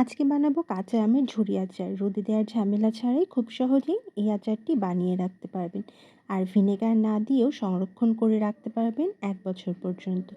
আজকে বানাবো কাঁচা আমের ঝুরি আচার। রোদে দেওয়ার ঝামেলা ছাড়াই খুব সহজেই এই আচারটি বানিয়ে রাখতে পারবেন। আর ভিনেগার না দিয়েও সংরক্ষণ করে রাখতে পারবেন এক বছর পর্যন্ত।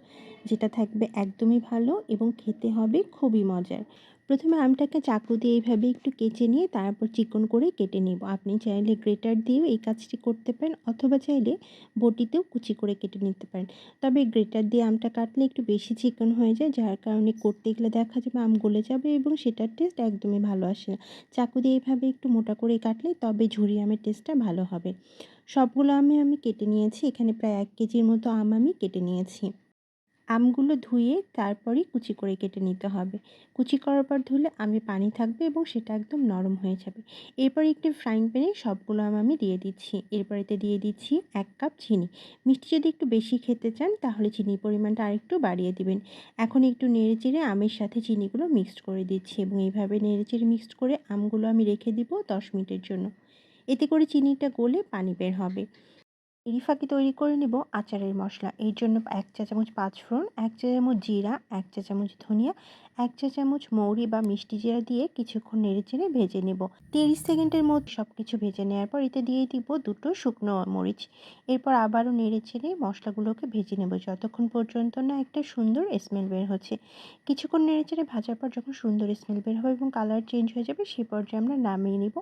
যেটা থাকবে একদমই ভালো এবং খেতে হবে খুবই মজার। প্রথমে আমটাকে চাকু দিয়ে এইভাবে একটু কেচে নিয়ে তারপর চিকন করে কেটে নেব। আপনি চাইলে গ্রেটার দিয়েও এই কাজটি করতে পারেন অথবা চাইলে বটিতেও কুচি করে কেটে নিতে পারেন। তবে গ্রেটার দিয়ে আমটা কাটলে একটু বেশি চিকন হয়ে যায়, যার কারণে করতে গেলে দেখা যাবে আম গলে যাবে এবং সেটার টেস্ট একদমই ভালো আসে না। চাকু দিয়ে এইভাবে একটু মোটা করে কাটলে তবে ঝুরি আমের টেস্টটা ভালো হবে। সবগুলো আমি আমি কেটে নিয়েছি। এখানে প্রায় এক কেজির মতো আম আমি কেটে নিয়েছি। আমগুলো ধুয়ে তারপরই কুচি করে কেটে নিতে হবে। কুচি করার পর ধুলে আমি পানি থাকবে এবং সেটা একদম নরম হয়ে যাবে। এরপর একটি ফ্রাইং প্যানে সবগুলো আম আমি দিয়ে দিচ্ছি। এরপর এতে দিয়ে দিচ্ছি এক কাপ চিনি। মিষ্টি যদি একটু বেশি খেতে চান, তাহলে চিনির পরিমাণটা আরেকটু বাড়িয়ে দিবেন। এখন একটু নেড়ে চেড়ে আমের সাথে চিনিগুলো মিক্সড করে দিচ্ছি এবং এইভাবে নেড়ে চেড়ে মিক্সড করে আমগুলো আমি রেখে দিব দশ মিনিটের জন্য। এতে করে চিনিটা গলে পানি বের হবে। ফাঁকে তৈরি করে নেব আচারের মশলা। এর জন্য এক চা চামচ পাঁচফোড়ন, এক চা চামচ জিরা, এক চা চামচ ধনিয়া, এক চা চামচ মৌরি বা মিষ্টি জিরা দিয়ে কিছুক্ষণ নেড়ে চেড়ে ভেজে নেব। তিরিশ সেকেন্ডের মধ্যে সব কিছু ভেজে নেওয়ার পর এতে দিয়ে দিব দুটো শুকনো মরিচ। এরপর আবারও নেড়ে চেড়ে মশলাগুলোকে ভেজে নেব। যতক্ষণ পর্যন্ত না একটা সুন্দর স্মেল বের হচ্ছে। কিছুক্ষণ নেড়ে চেড়ে ভাজার পর যখন সুন্দর স্মেল বের হবে এবং কালার চেঞ্জ হয়ে যাবে সেই পর্যায়ে আমরা নামিয়ে নেব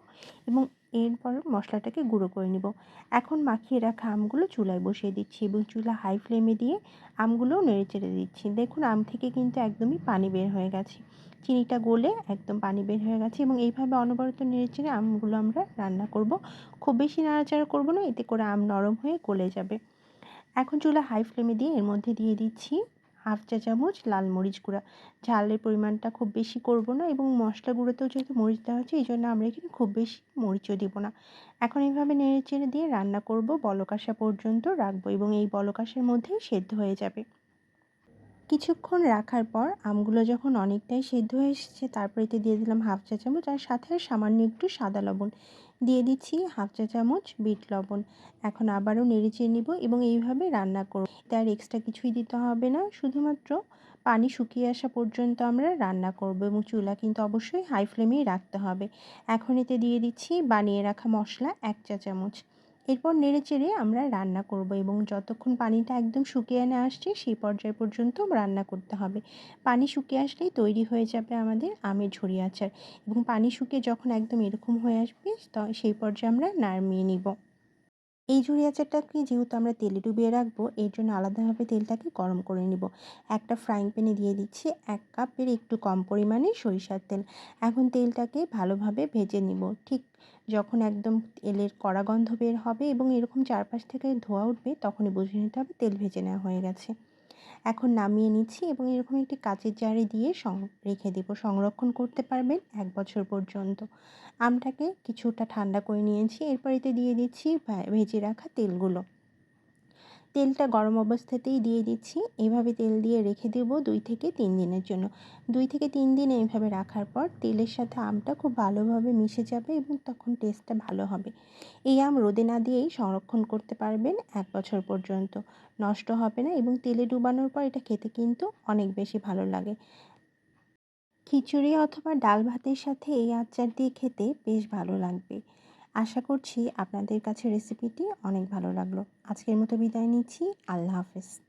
এবং এরপর মশলাটাকে গুঁড়ো করে নিব। এখন মাখিয়ে রাখা আমগুলো চুলায় বসিয়ে দিচ্ছি এবং চুলা হাই ফ্লেমে দিয়ে আমগুলোও নেড়ে চেড়ে দিচ্ছি। দেখুন, আম থেকে কিন্তু একদমই পানি বের হয়ে গেছে। চিনিটা গলে একদম পানি বের হয়ে গেছে এবং এইভাবে অনবরত নেড়ে চেড়ে আমগুলো আমরা রান্না করব। খুব বেশি নাড়াচাড়া করব না, এতে করে আম নরম হয়ে গলে যাবে। এখন চুলা হাই ফ্লেমে দিয়ে এর মধ্যে দিয়ে দিচ্ছি হাফ চা চামচ লাল মরিচ গুঁড়া। ঝালের পরিমাণটা খুব বেশি করব না এবং মশলা গুঁড়োতেও যেহেতু মরিচ দেওয়া হচ্ছে এই জন্য আমরা এখানে খুব বেশি মরিচও দিব না। এখন এইভাবে নেড়ে চেড়ে দিয়ে রান্না করব। বলকাশা পর্যন্ত রাখব এবং এই বলকাশের মধ্যেই সেদ্ধ হয়ে যাবে। কিছুক্ষণ রাখার পর আমগুলো যখন অনেকটাই সেদ্ধ হয়ে এসেছে তারপর এতে দিয়ে দিলাম হাফ চা চামচ আর সাথে সামান্য একটু সাদা লবণ। দিয়ে দিচ্ছি হাফ চা চামচ বিট লবণ। এখন আবারও নেড়ে চেড়ে নিব এবং এইভাবে রান্না করব। তার এক্সট্রা কিছুই দিতে হবে না, শুধুমাত্র পানি শুকিয়ে আসা পর্যন্ত আমরা রান্না করব এবং চুলা কিন্তু অবশ্যই হাই ফ্লেমেই রাখতে হবে। এখন এতে দিয়ে দিচ্ছি বানিয়ে রাখা মশলা এক চা চামচ। এরপর নেড়ে চেড়ে আমরা রান্না করব এবং যতক্ষণ পানিটা একদম শুকিয়ে না আসছে, সেই পর্যায় পর্যন্ত রান্না করতে হবে। পানি শুকিয়ে আসলেই তৈরি হয়ে যাবে আমাদের আমের ঝুড়ি আচার এবং পানি শুকিয়ে যখন একদম এরকম হয়ে আসবে সেই পর্যায়ে আমরা নামিয়ে নিব। এই ঝুরি আচারটাকে যেহেতু আমরা তেলে ডুবিয়ে রাখব, এর জন্য আলাদাভাবে তেলটাকে গরম করে নিব। একটা ফ্রাইং প্যানে দিয়ে দিচ্ছি এক কাপের একটু কম পরিমাণে সরিষার তেল। এখন তেলটাকে ভালোভাবে ভেজে নিব। ঠিক যখন একদম তেলের কড়া গন্ধ বের হবে এবং এরকম চারপাশ থেকে ধোয়া উঠবে, তখনই বুঝে নিতে হবে তেল ভেজে নেওয়া হয়ে গেছে। এখন নামিয়ে নিচ্ছি এবং এরকম একটি কাঁচের জারে দিয়ে রেখে দেবো। সংরক্ষণ করতে পারবেন এক বছর পর্যন্ত। আমটাকে কিছুটা ঠান্ডা করে নিয়েছি। এরপর এতে দিয়ে দিচ্ছি ভেজে রাখা তেলগুলো। তেলটা গরম অবস্থাতেই দিয়ে দিচ্ছি। এভাবে তেল দিয়ে রেখে দেবো দুই থেকে তিন দিনের জন্য। দুই থেকে তিন দিন এইভাবে রাখার পর তেলের সাথে আমটা খুব ভালোভাবে মিশে যাবে এবং তখন টেস্টটা ভালো হবে। এই আম রোদে না দিয়েই সংরক্ষণ করতে পারবেন এক বছর পর্যন্ত। নষ্ট হবে না এবং তেলে ডুবানোর পর এটা খেতে কিন্তু অনেক বেশি ভালো লাগে। খিচুড়ি অথবা ডাল ভাতের সাথে এই আচার দিয়ে খেতে বেশ ভালো লাগবে। আশা করছি আপনাদের কাছে রেসিপিটি অনেক ভালো লাগল। আজকের মতো বিদায় নিচ্ছি। আল্লাহ হাফেজ।